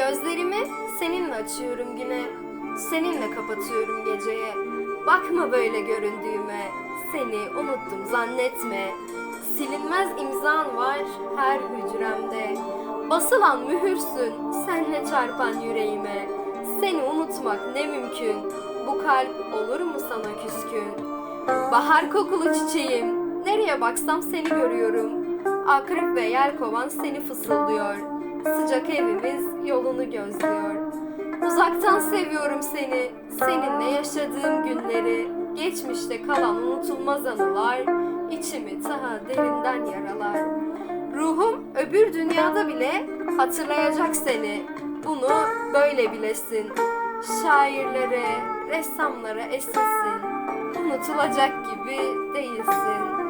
Gözlerimi seninle açıyorum güne, seninle kapatıyorum geceye. Bakma böyle göründüğüme, seni unuttum zannetme. Silinmez imzan var her hücremde. Basılan mühürsün senle çarpan yüreğime. Seni unutmak ne mümkün, bu kalp olur mu sana küskün? Bahar kokulu çiçeğim, nereye baksam seni görüyorum. Akrep ve yelkovan seni fısıldıyor. Sıcak evimiz yolunu gözlüyor. Uzaktan seviyorum seni, seninle yaşadığım günleri. Geçmişte kalan unutulmaz anılar, içimi daha derinden yaralar. Ruhum öbür dünyada bile hatırlayacak seni. Bunu böyle bilesin. Şairlere, ressamlara eşitsin. Unutulacak gibi değilsin.